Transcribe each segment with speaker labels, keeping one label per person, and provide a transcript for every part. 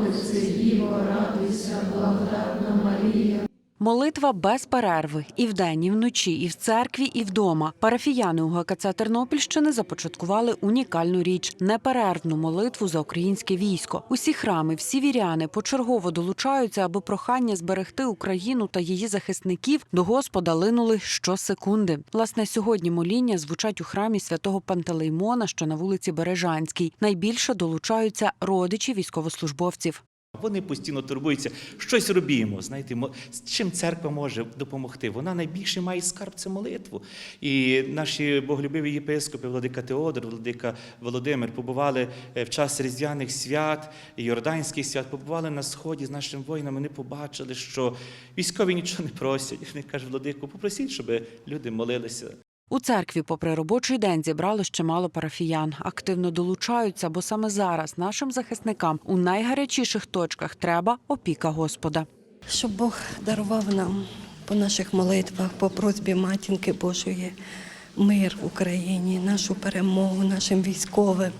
Speaker 1: Богородице, Діво, радуйся, благодатна Марія.
Speaker 2: Молитва без перерви і вдень, і вночі, і в церкві, і вдома. Парафіяни у ГКЦ Тернопільщини започаткували унікальну річ неперервну молитву за українське військо. Усі храми, всі віряни почергово долучаються, аби прохання зберегти Україну та її захисників до Господа линули щосекунди. Власне, сьогодні моління звучать у храмі святого Пантелеймона, що на вулиці Бережанській. Найбільше долучаються родичі військовослужбовців.
Speaker 3: Вони постійно турбуються, щось робімо. Знаєте, з чим церква може допомогти? Вона найбільше має скарб це молитву. І наші боголюбиві єпископи, владика Теодор, владика Володимир, побували е, в час різдвяних свят, йорданських свят, побували на сході з нашими воїнами. Вони побачили, що військові нічого не просять. Вони кажуть, владику, попросіть, щоб люди молилися.
Speaker 2: У церкві, попри робочий день, зібрало ще мало парафіян. Активно долучаються, бо саме зараз нашим захисникам у найгарячіших точках треба опіка Господа.
Speaker 4: Щоб Бог дарував нам по наших молитвах, по просьбі Матінки Божої, мир в Україні, нашу перемогу, нашим військовим,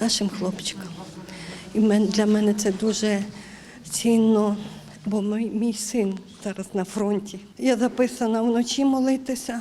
Speaker 4: нашим хлопчикам. І для мене це дуже цінно, бо мій, син зараз на фронті. Я записана вночі молитися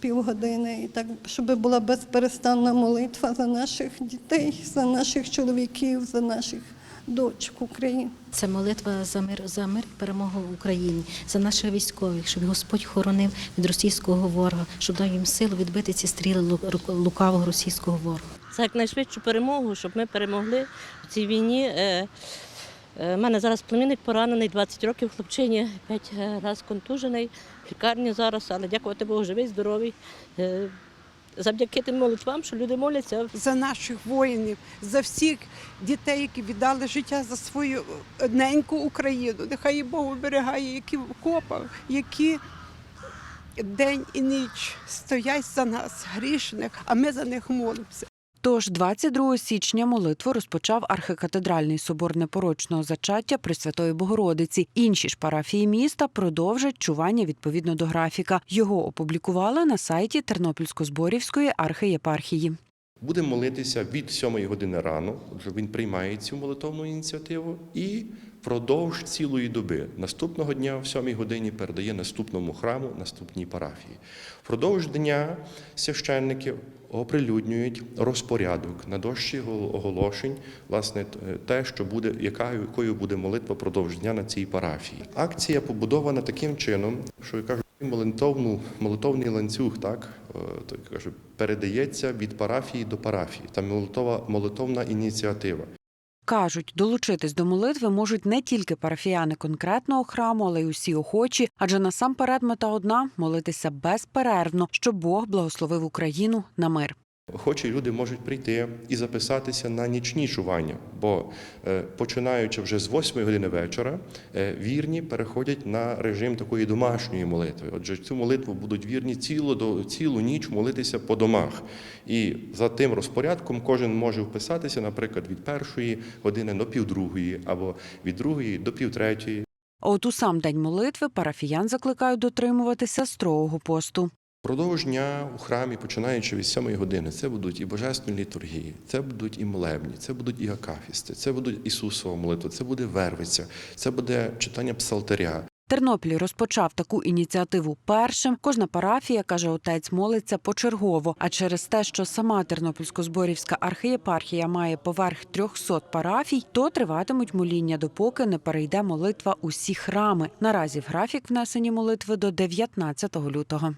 Speaker 4: півгодини, і так, щоб була безперестанна молитва за наших дітей, за наших чоловіків, за наших дочок України.
Speaker 5: Це молитва за мир, за мир і перемогу в Україні, за наших військових, щоб Господь хоронив від російського ворога, щоб дав їм силу відбити ці стріли лукавого російського ворога.
Speaker 6: за якнайшвидшу перемогу, щоб ми перемогли в цій війні. Е, е, У мене зараз племінник поранений, 20 років хлопчині, 5 разів контужений, в лікарні зараз, але дякувати Богу, живий, здоровий. Е, Завдяки тим молитвам, що люди моляться,
Speaker 7: за наших воїнів, за всіх дітей, які віддали життя за свою одненьку Україну. Нехай Бог оберігає, які в окопах, які день і ніч стоять за нас, грішних, а ми за них молимося.
Speaker 2: Тож 22 січня молитву розпочав архікатедральний собор непорочного зачаття Пресвятої Богородиці. Інші ж парафії міста продовжать чування відповідно до графіка. Його опублікували на сайті Тернопільсько-Зборівської архієпархії.
Speaker 8: Будемо молитися від 7 години рано, отже, він приймає цю молитовну ініціативу і впродовж цілої доби. Наступного дня, в 7 годині, передає наступному храму, наступній парафії. Впродовж дня священники оприлюднюють розпорядок на дощі оголошень, власне, те, що буде, яка, якою буде молитва впродовж дня на цій парафії. Акція побудована таким чином, що я кажу, молитовну, молитовний ланцюг, так, е, то кажу, передається від парафії до парафії. Там молитова, молитовна ініціатива.
Speaker 2: Кажуть, долучитись до молитви можуть не тільки парафіяни конкретного храму, але й усі охочі, адже насамперед мета одна молитися безперервно, щоб Бог благословив Україну на мир.
Speaker 8: Охочі люди можуть прийти і записатися на нічні чування, бо е, починаючи вже з 8 години вечора, е, вірні переходять на режим такої домашньої молитви. Отже, цю молитву будуть вірні цілу, цілу ніч молитися по домах. І за тим розпорядком кожен може вписатися, наприклад, від першої години до півдругої, або від другої до півтретьої.
Speaker 2: От у сам день молитви парафіян закликають дотримуватися строгого посту.
Speaker 8: Продовж дня у храмі, починаючи від 7 години, це будуть і божественні літургії, це будуть і молебні, це будуть і акафісти, це будуть Ісусова молитва, це буде вервиця, це буде читання псалтаря.
Speaker 2: Тернопіль розпочав таку ініціативу першим. Кожна парафія, каже отець, молиться почергово. А через те, що сама Тернопільсько-Зборівська архієпархія має поверх 300 парафій, то триватимуть моління, допоки не перейде молитва усі храми. Наразі в графік внесені молитви до 19 лютого.